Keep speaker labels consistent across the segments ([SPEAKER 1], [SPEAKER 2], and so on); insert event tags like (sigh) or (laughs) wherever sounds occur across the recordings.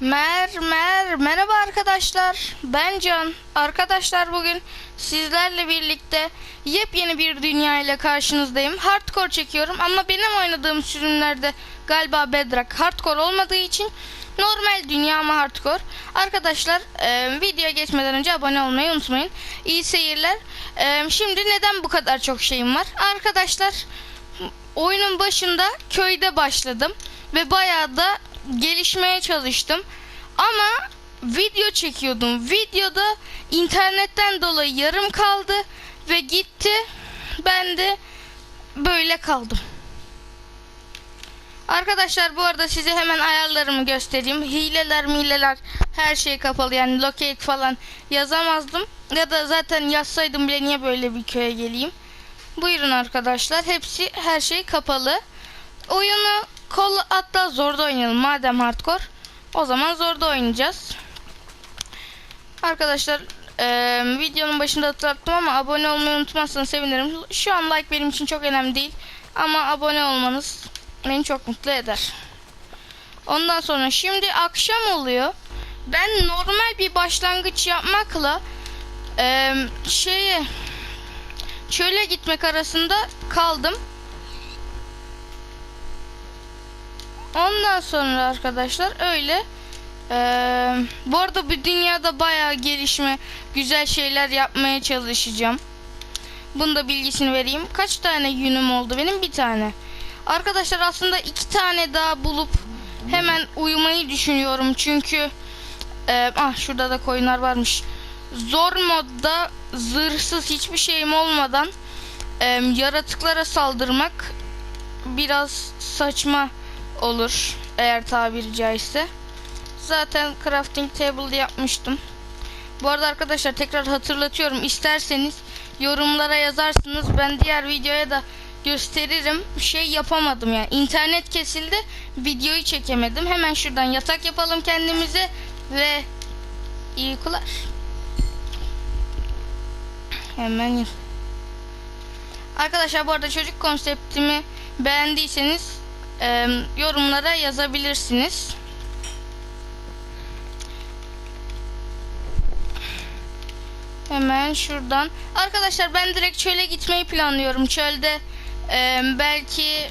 [SPEAKER 1] Mer mer merhaba arkadaşlar. Ben Can. Arkadaşlar bugün sizlerle birlikte yepyeni bir dünya ile karşınızdayım. Hardcore çekiyorum ama benim oynadığım sürümlerde galiba Bedrock hardcore olmadığı için normal dünya ama hardcore. Arkadaşlar e, videoya geçmeden önce abone olmayı unutmayın. İyi seyirler. E, şimdi neden bu kadar çok şeyim var? Arkadaşlar oyunun başında köyde başladım ve bayağı da gelişmeye çalıştım. Ama video çekiyordum. Videoda internetten dolayı yarım kaldı ve gitti. Ben de böyle kaldım. Arkadaşlar bu arada size hemen ayarlarımı göstereyim. Hileler mileler her şey kapalı yani locate falan yazamazdım. Ya da zaten yazsaydım bile niye böyle bir köye geleyim. Buyurun arkadaşlar. Hepsi her şey kapalı. Oyunu kol hatta zorda oynayalım. Madem hardcore o zaman zorda oynayacağız. Arkadaşlar eee, videonun başında hatırlattım ama abone olmayı unutmazsanız sevinirim. Şu an like benim için çok önemli değil. Ama abone olmanız beni çok mutlu eder. Ondan sonra şimdi akşam oluyor. Ben normal bir başlangıç yapmakla eee şeye çöle gitmek arasında kaldım. Ondan sonra arkadaşlar öyle. Ee, bu arada bu dünyada bayağı gelişme, güzel şeyler yapmaya çalışacağım. Bunu da bilgisini vereyim. Kaç tane yünüm oldu benim? Bir tane. Arkadaşlar aslında iki tane daha bulup hemen uyumayı düşünüyorum. Çünkü e, ah şurada da koyunlar varmış. Zor modda zırhsız hiçbir şeyim olmadan e, yaratıklara saldırmak biraz saçma olur eğer tabiri caizse. Zaten crafting table yapmıştım. Bu arada arkadaşlar tekrar hatırlatıyorum. İsterseniz yorumlara yazarsınız. Ben diğer videoya da gösteririm. Şey yapamadım yani. İnternet kesildi. Videoyu çekemedim. Hemen şuradan yatak yapalım kendimize ve iyi uykular. Hemen Arkadaşlar bu arada çocuk konseptimi beğendiyseniz e, yorumlara yazabilirsiniz. Hemen şuradan. Arkadaşlar ben direkt çöle gitmeyi planlıyorum. Çölde e, belki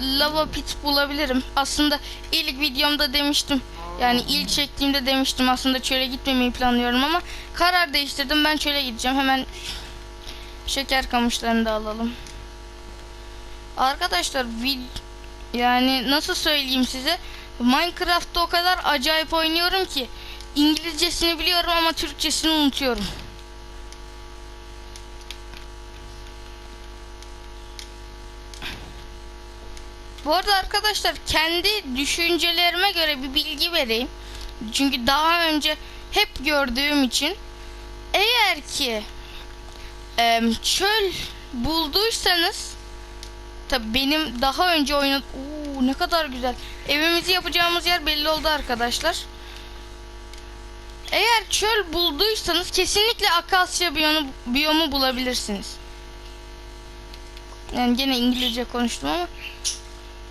[SPEAKER 1] lava pit bulabilirim. Aslında ilk videomda demiştim. Yani ilk çektiğimde demiştim aslında çöle gitmemeyi planlıyorum ama karar değiştirdim. Ben çöle gideceğim. Hemen şeker kamışlarını da alalım. Arkadaşlar vid yani nasıl söyleyeyim size Minecraft'ta o kadar acayip oynuyorum ki İngilizcesini biliyorum ama Türkçesini unutuyorum. Bu arada arkadaşlar kendi düşüncelerime göre bir bilgi vereyim. Çünkü daha önce hep gördüğüm için eğer ki em, çöl bulduysanız tabi benim daha önce oynadım. Oo, ne kadar güzel. Evimizi yapacağımız yer belli oldu arkadaşlar. Eğer çöl bulduysanız kesinlikle akasya biyomu, biyomu bulabilirsiniz. Yani gene İngilizce konuştum ama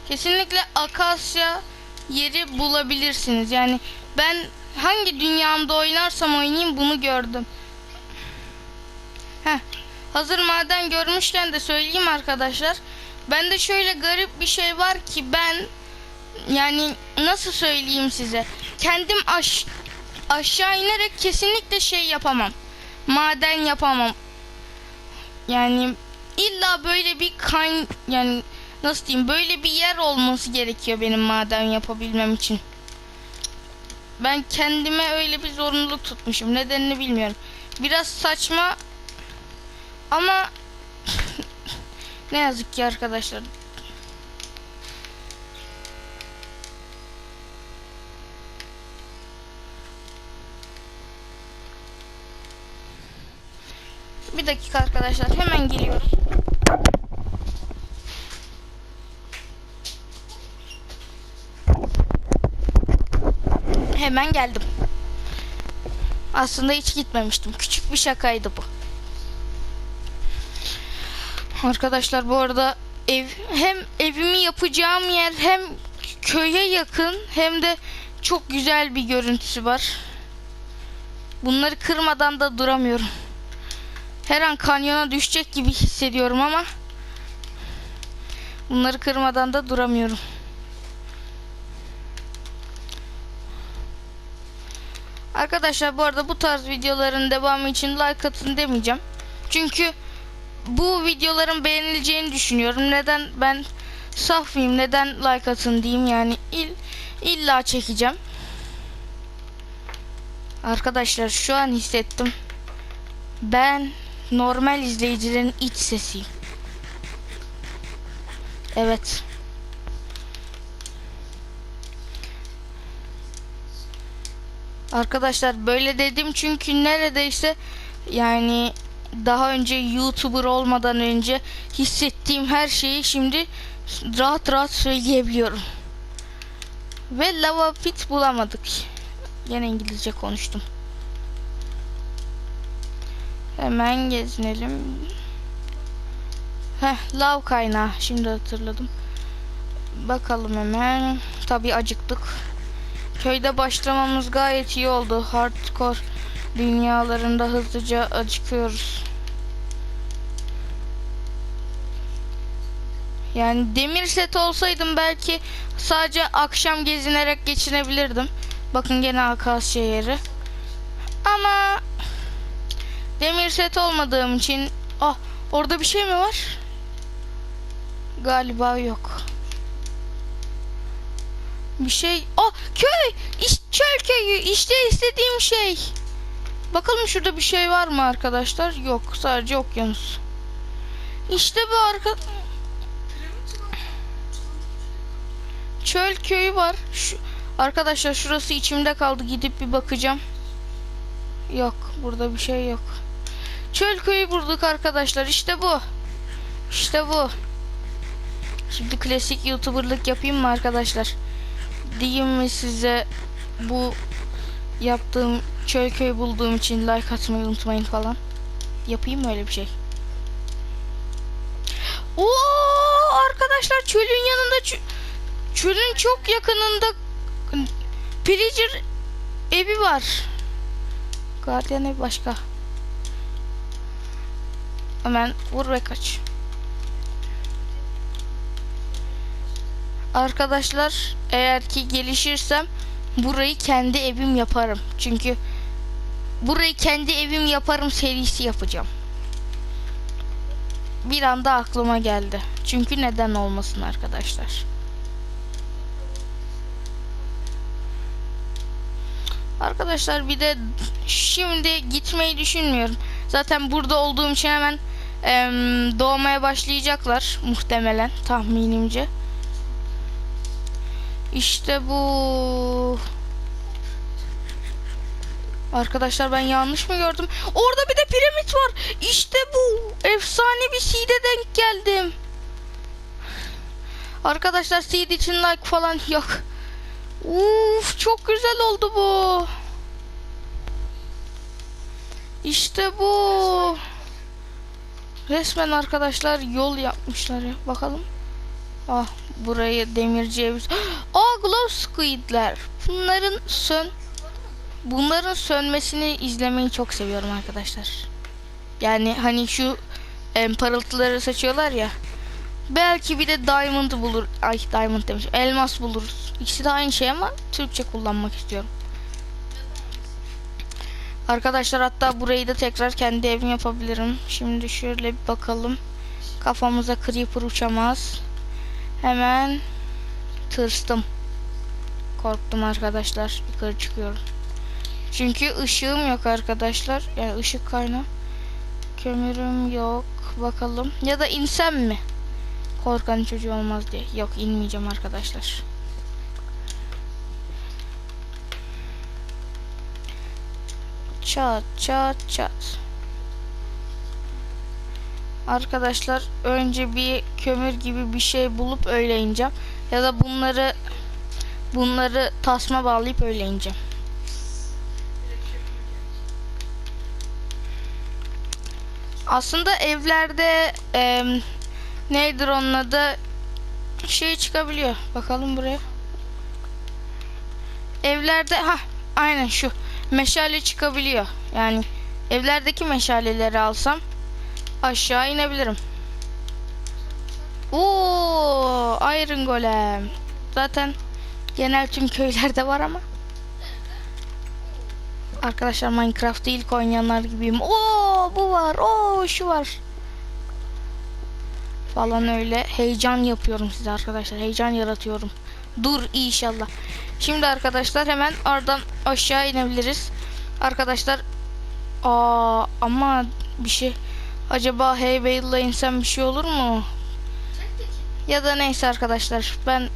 [SPEAKER 1] kesinlikle akasya yeri bulabilirsiniz. Yani ben hangi dünyamda oynarsam oynayayım bunu gördüm. Heh, hazır maden görmüşken de söyleyeyim arkadaşlar. Bende şöyle garip bir şey var ki ben yani nasıl söyleyeyim size? Kendim aş aşağı inerek kesinlikle şey yapamam. Maden yapamam. Yani illa böyle bir kayn yani nasıl diyeyim böyle bir yer olması gerekiyor benim maden yapabilmem için. Ben kendime öyle bir zorunluluk tutmuşum. Nedenini bilmiyorum. Biraz saçma ama ne yazık ki arkadaşlar. Bir dakika arkadaşlar hemen geliyorum. Hemen geldim. Aslında hiç gitmemiştim. Küçük bir şakaydı bu. Arkadaşlar bu arada ev hem evimi yapacağım yer hem köye yakın hem de çok güzel bir görüntüsü var. Bunları kırmadan da duramıyorum. Her an kanyona düşecek gibi hissediyorum ama bunları kırmadan da duramıyorum. Arkadaşlar bu arada bu tarz videoların devamı için like atın demeyeceğim. Çünkü bu videoların beğenileceğini düşünüyorum. Neden ben saf mıyım? Neden like atın diyeyim yani il, illa çekeceğim. Arkadaşlar şu an hissettim. Ben normal izleyicilerin iç sesiyim. Evet. Arkadaşlar böyle dedim çünkü neredeyse yani daha önce YouTuber olmadan önce hissettiğim her şeyi şimdi rahat rahat söyleyebiliyorum. Ve lava pit bulamadık. Yine İngilizce konuştum. Hemen gezinelim. Heh, lav kaynağı. Şimdi hatırladım. Bakalım hemen. Tabii acıktık. Köyde başlamamız gayet iyi oldu. Hardcore dünyalarında hızlıca acıkıyoruz. Yani demir set olsaydım belki sadece akşam gezinerek geçinebilirdim. Bakın gene akasya yeri. Ama demir set olmadığım için ah orada bir şey mi var? Galiba yok. Bir şey. Oh köy. İş, çöl köyü. İşte istediğim şey. Bakalım şurada bir şey var mı arkadaşlar? Yok. Sadece okyanus. İşte bu arka... Çöl köyü var. Şu... Arkadaşlar şurası içimde kaldı. Gidip bir bakacağım. Yok. Burada bir şey yok. Çöl köyü bulduk arkadaşlar. İşte bu. İşte bu. Şimdi klasik youtuberlık yapayım mı arkadaşlar? Diyeyim mi size bu yaptığım çöl köy bulduğum için like atmayı unutmayın falan. Yapayım mı öyle bir şey? Oo arkadaşlar çölün yanında çö- çölün çok yakınında Pillager evi var. Guardian evi başka. Hemen vur ve kaç. Arkadaşlar eğer ki gelişirsem burayı kendi evim yaparım. Çünkü burayı kendi evim yaparım serisi yapacağım. Bir anda aklıma geldi. Çünkü neden olmasın arkadaşlar. Arkadaşlar bir de şimdi gitmeyi düşünmüyorum. Zaten burada olduğum için hemen em, doğmaya başlayacaklar muhtemelen tahminimce. İşte bu. Arkadaşlar ben yanlış mı gördüm? Orada bir de piramit var. İşte bu. Efsane bir seed'e denk geldim. Arkadaşlar seed için like falan yok. Uf çok güzel oldu bu. İşte bu. Resmen arkadaşlar yol yapmışlar ya. Bakalım. Ah burayı demirci ev. (gasps) Aa glow squidler. Bunların sön bunların sönmesini izlemeyi çok seviyorum arkadaşlar. Yani hani şu em, parıltıları saçıyorlar ya. Belki bir de diamond bulur. Ay diamond demiş. Elmas buluruz. İkisi de aynı şey ama Türkçe kullanmak istiyorum. Arkadaşlar hatta burayı da tekrar kendi evim yapabilirim. Şimdi şöyle bir bakalım. Kafamıza creeper uçamaz. Hemen tırstım. Korktum arkadaşlar. Yukarı çıkıyorum. Çünkü ışığım yok arkadaşlar. Yani ışık kaynağı. Kömürüm yok. Bakalım. Ya da insem mi? Korkan çocuğu olmaz diye. Yok inmeyeceğim arkadaşlar. Çat çat çat. Arkadaşlar önce bir kömür gibi bir şey bulup öyle ineceğim. Ya da bunları bunları tasma bağlayıp öyle ineceğim. Aslında evlerde em, nedir onun adı şey çıkabiliyor. Bakalım buraya. evlerde ha aynen şu meşale çıkabiliyor. Yani evlerdeki meşaleleri alsam aşağı inebilirim. Oo, Iron Golem. Zaten genel tüm köylerde var ama. Arkadaşlar Minecraft'ı ilk oynayanlar gibiyim. Oo bu var. Oo şu var. Falan öyle heyecan yapıyorum size arkadaşlar. Heyecan yaratıyorum. Dur inşallah. Şimdi arkadaşlar hemen oradan aşağı inebiliriz. Arkadaşlar aa ama bir şey acaba Hay Bale'la insem bir şey olur mu? Ya da neyse arkadaşlar ben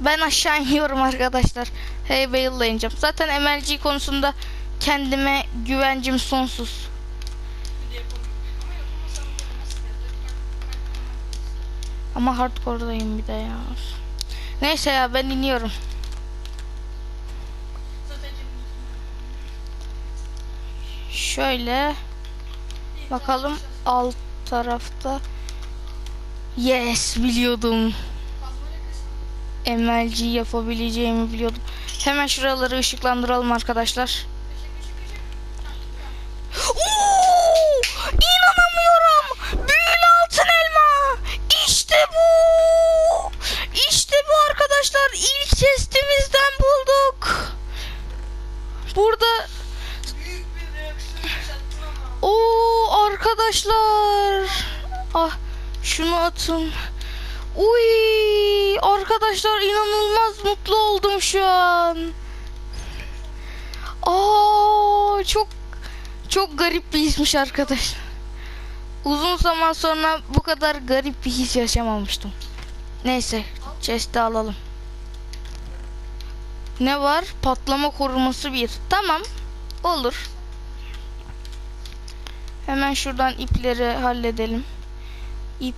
[SPEAKER 1] ben aşağı iniyorum arkadaşlar. Hey Bale'la ineceğim. Zaten MLG konusunda kendime güvencim sonsuz. Ama hardcore'dayım bir de ya. Neyse ya ben iniyorum. Şöyle bakalım alt tarafta. Yes biliyordum. MLG yapabileceğimi biliyordum. Hemen şuraları ışıklandıralım arkadaşlar. Hismiş arkadaş. Uzun zaman sonra bu kadar garip bir his yaşamamıştım. Neyse chest'i alalım. Ne var? Patlama koruması bir. Tamam. Olur. Hemen şuradan ipleri halledelim. İp.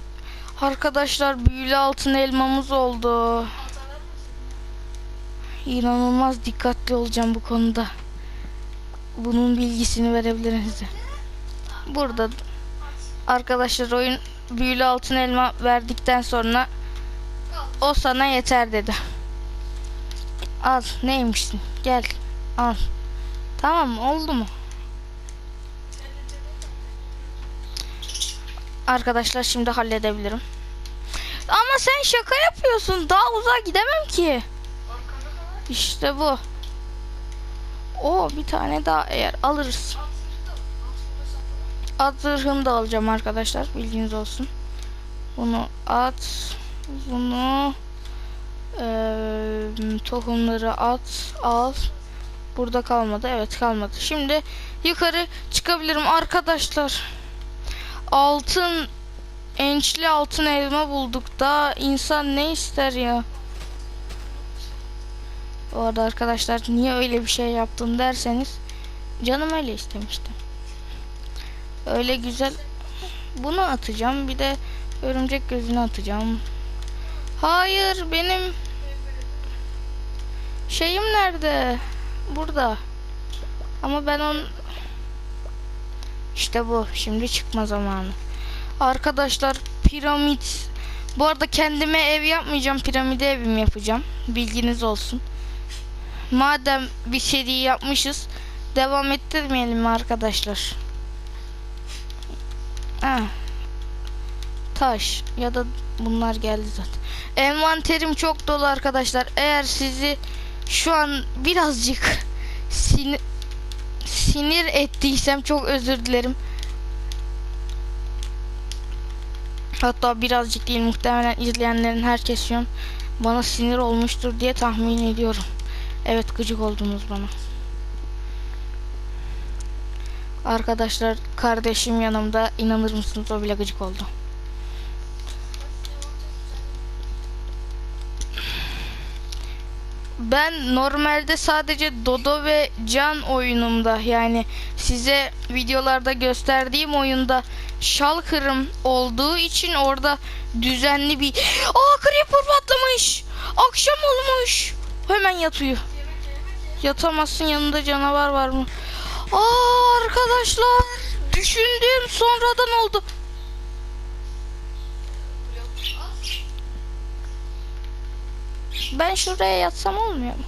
[SPEAKER 1] Arkadaşlar büyülü altın elmamız oldu. İnanılmaz dikkatli olacağım bu konuda. Bunun bilgisini verebilirim size. Burada arkadaşlar oyun büyülü altın elma verdikten sonra o sana yeter dedi. Al neymişsin? Gel al. Tamam? Oldu mu? Arkadaşlar şimdi halledebilirim. Ama sen şaka yapıyorsun. Daha uzağa gidemem ki. İşte bu. O bir tane daha eğer alırız. At zırhını da alacağım arkadaşlar. Bilginiz olsun. Bunu at. Bunu eee, tohumları at. Al. Burada kalmadı. Evet kalmadı. Şimdi yukarı çıkabilirim arkadaşlar. Altın ençli altın elma bulduk da insan ne ister ya? Bu arada arkadaşlar niye öyle bir şey yaptın derseniz canım öyle istemişti. Öyle güzel bunu atacağım bir de örümcek gözünü atacağım. Hayır benim şeyim nerede? Burada. Ama ben on işte bu. Şimdi çıkma zamanı. Arkadaşlar piramit. Bu arada kendime ev yapmayacağım. Piramide evim yapacağım. Bilginiz olsun. Madem bir seri yapmışız. Devam ettirmeyelim arkadaşlar? Ha. Taş ya da bunlar geldi zaten. Envanterim çok dolu arkadaşlar. Eğer sizi şu an birazcık (laughs) sinir sinir ettiysem çok özür dilerim. Hatta birazcık değil muhtemelen izleyenlerin herkes şu an bana sinir olmuştur diye tahmin ediyorum. Evet gıcık oldunuz bana. Arkadaşlar kardeşim yanımda inanır mısınız o bile gıcık oldu. Ben normalde sadece Dodo ve Can oyunumda yani size videolarda gösterdiğim oyunda Shulker'ım olduğu için orada düzenli bir Aa Creeper patlamış. Akşam olmuş. Hemen yatıyor. Yatamazsın yanında canavar var mı? Aa arkadaşlar düşündüğüm sonradan oldu. Ben şuraya yatsam olmuyor mu?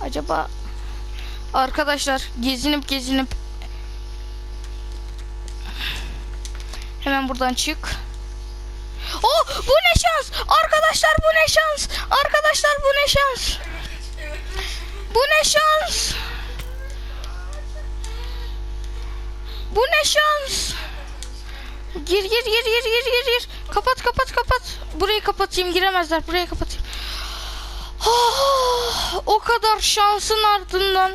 [SPEAKER 1] Acaba arkadaşlar gezinip gezinip hemen buradan çık. Oh bu ne şans! Arkadaşlar bu ne şans! Arkadaşlar bu ne şans! Bu ne şans! Bu ne şans! Gir gir gir gir gir gir gir. Kapat kapat kapat. Burayı kapatayım giremezler. Burayı kapatayım. Ah, o kadar şansın ardından.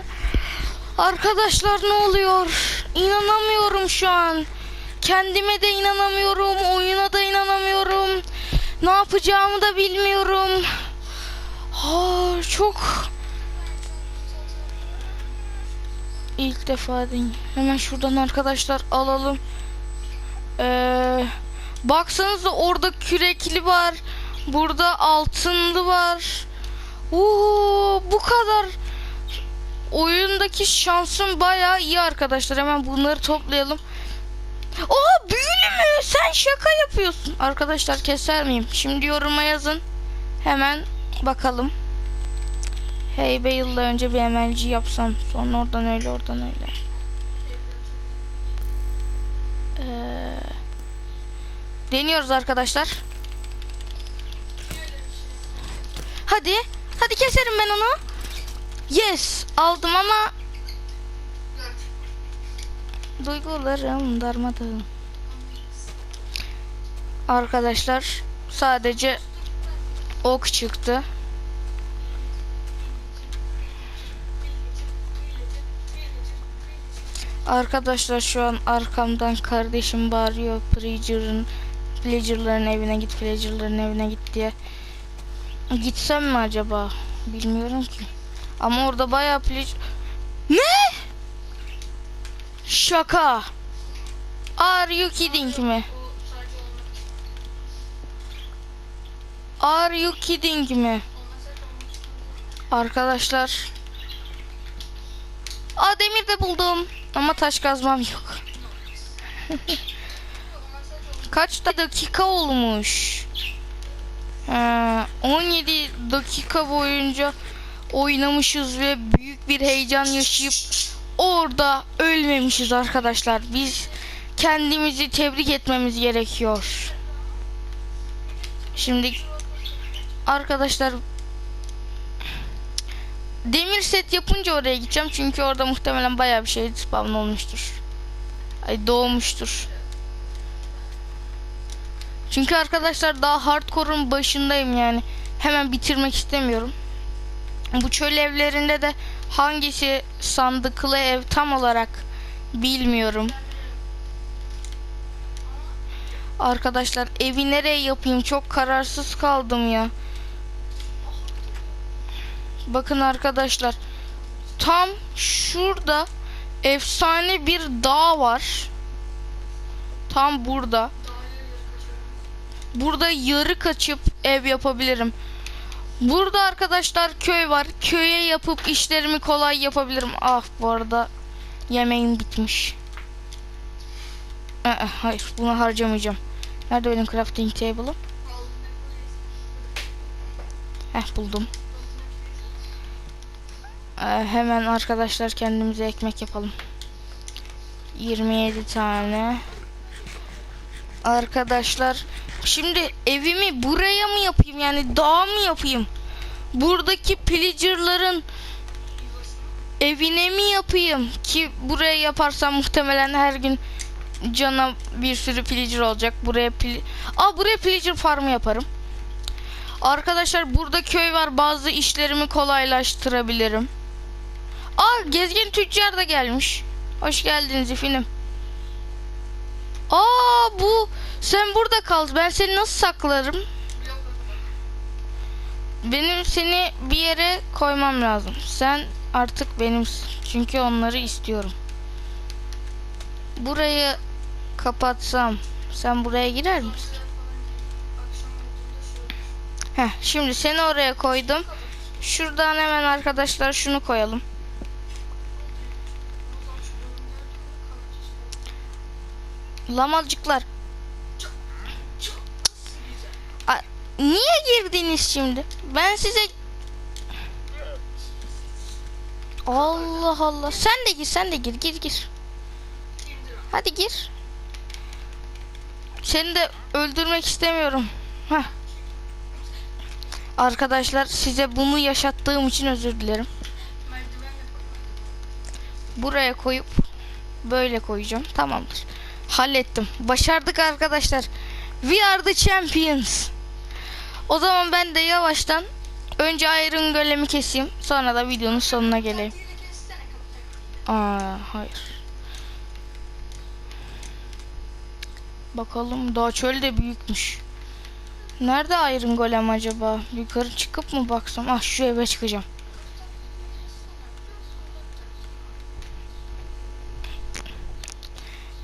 [SPEAKER 1] Arkadaşlar ne oluyor? İnanamıyorum şu an. Kendime de inanamıyorum. Oyuna da inanamıyorum. Ne yapacağımı da bilmiyorum. Ah, çok İlk defa değil. Hemen şuradan arkadaşlar alalım. Ee, baksanıza orada kürekli var. Burada altınlı var. Oo, bu kadar. Oyundaki şansım bayağı iyi arkadaşlar. Hemen bunları toplayalım. Aa büyülü mü? Sen şaka yapıyorsun. Arkadaşlar keser miyim? Şimdi yoruma yazın. Hemen bakalım. Hey be yıllar önce bir MLG yapsam. Sonra oradan öyle oradan öyle. Ee, deniyoruz arkadaşlar. Hadi. Hadi keserim ben onu. Yes. Aldım ama duygularım darmadağın. Arkadaşlar sadece ok çıktı. Arkadaşlar şu an arkamdan kardeşim bağırıyor Pleasure'ın Pleasure'ların evine git Pleasure'ların evine git diye. Gitsem mi acaba? Bilmiyorum ki. Ama orada bayağı Pleasure... Ne? Şaka. Are you kidding mi? Are you kidding mi? Arkadaşlar. Aa demir de buldum. Ama taş kazmam yok. Kaç da- dakika olmuş? Ha, 17 dakika boyunca oynamışız ve büyük bir heyecan yaşayıp orada ölmemişiz arkadaşlar. Biz kendimizi tebrik etmemiz gerekiyor. Şimdi arkadaşlar demir set yapınca oraya gideceğim çünkü orada muhtemelen bayağı bir şey spawn olmuştur. Ay doğmuştur. Çünkü arkadaşlar daha hardcore'un başındayım yani. Hemen bitirmek istemiyorum. Bu çöl evlerinde de hangisi sandıklı ev tam olarak bilmiyorum. Arkadaşlar evi nereye yapayım çok kararsız kaldım ya. Bakın arkadaşlar. Tam şurada efsane bir dağ var. Tam burada. Burada yarı kaçıp ev yapabilirim. Burada arkadaşlar köy var. Köye yapıp işlerimi kolay yapabilirim. Ah bu arada yemeğim bitmiş. Aa, hayır bunu harcamayacağım. Nerede benim crafting table'ım? Heh buldum. Ee, hemen arkadaşlar kendimize ekmek yapalım. 27 tane. Arkadaşlar şimdi evimi buraya mı yapayım yani dağa mı yapayım? Buradaki pillager'ların evine mi yapayım ki buraya yaparsam muhtemelen her gün cana bir sürü pillager olacak. Buraya pil Aa buraya pillager farmı yaparım. Arkadaşlar burada köy var. Bazı işlerimi kolaylaştırabilirim. Aa gezgin tüccar da gelmiş. Hoş geldiniz efendim. Aa bu sen burada kal. Ben seni nasıl saklarım? Benim seni bir yere koymam lazım. Sen artık benimsin. Çünkü onları istiyorum. Burayı kapatsam sen buraya girer misin? Heh, şimdi seni oraya koydum. Şuradan hemen arkadaşlar şunu koyalım. Lamacıklar. A- niye girdiniz şimdi? Ben size Allah Allah. Sen de gir, sen de gir, gir gir. Hadi gir. Seni de öldürmek istemiyorum. Heh. Arkadaşlar size bunu yaşattığım için özür dilerim. Buraya koyup böyle koyacağım. Tamamdır. Hallettim. Başardık arkadaşlar. We are the champions. O zaman ben de yavaştan önce Iron Golem'i keseyim. Sonra da videonun sonuna geleyim. Aa, hayır. Bakalım daha çöl de büyükmüş. Nerede Iron Golem acaba? Yukarı çıkıp mı baksam? Ah şu eve çıkacağım.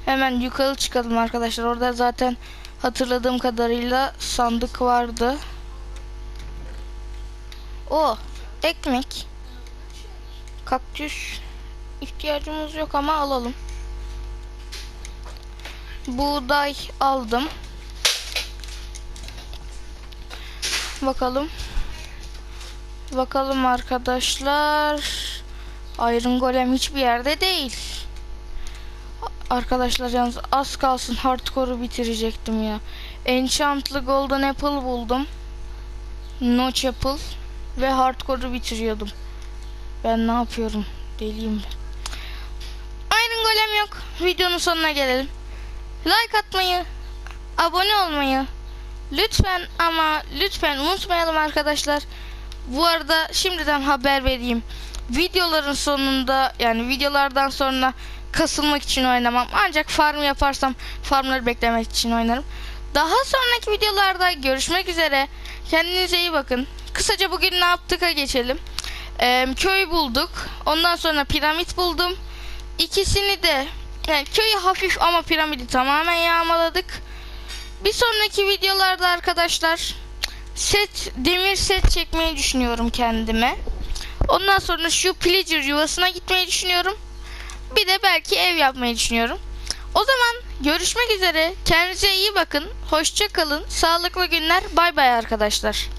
[SPEAKER 1] Hemen yukarı çıkalım arkadaşlar. Orada zaten hatırladığım kadarıyla sandık vardı. O ekmek. Kaktüs ihtiyacımız yok ama alalım. Buğday aldım. Bakalım. Bakalım arkadaşlar. Iron Golem hiçbir yerde değil. Arkadaşlar yalnız az kalsın hardcore'u bitirecektim ya. Enchantlı Golden Apple buldum. Notch Apple ve hardcore'u bitiriyordum. Ben ne yapıyorum? Deliyim ben. Iron Golem yok. Videonun sonuna gelelim. Like atmayı, abone olmayı lütfen ama lütfen unutmayalım arkadaşlar. Bu arada şimdiden haber vereyim. Videoların sonunda yani videolardan sonra kasılmak için oynamam. Ancak farm yaparsam farmları beklemek için oynarım. Daha sonraki videolarda görüşmek üzere. Kendinize iyi bakın. Kısaca bugün ne yaptık'a geçelim. Ee, köy bulduk. Ondan sonra piramit buldum. İkisini de yani köyü hafif ama piramidi tamamen yağmaladık. Bir sonraki videolarda arkadaşlar set demir set çekmeyi düşünüyorum kendime. Ondan sonra şu pillager yuvasına gitmeyi düşünüyorum. Bir de belki ev yapmayı düşünüyorum. O zaman görüşmek üzere. Kendinize iyi bakın. Hoşça kalın. Sağlıklı günler. Bay bay arkadaşlar.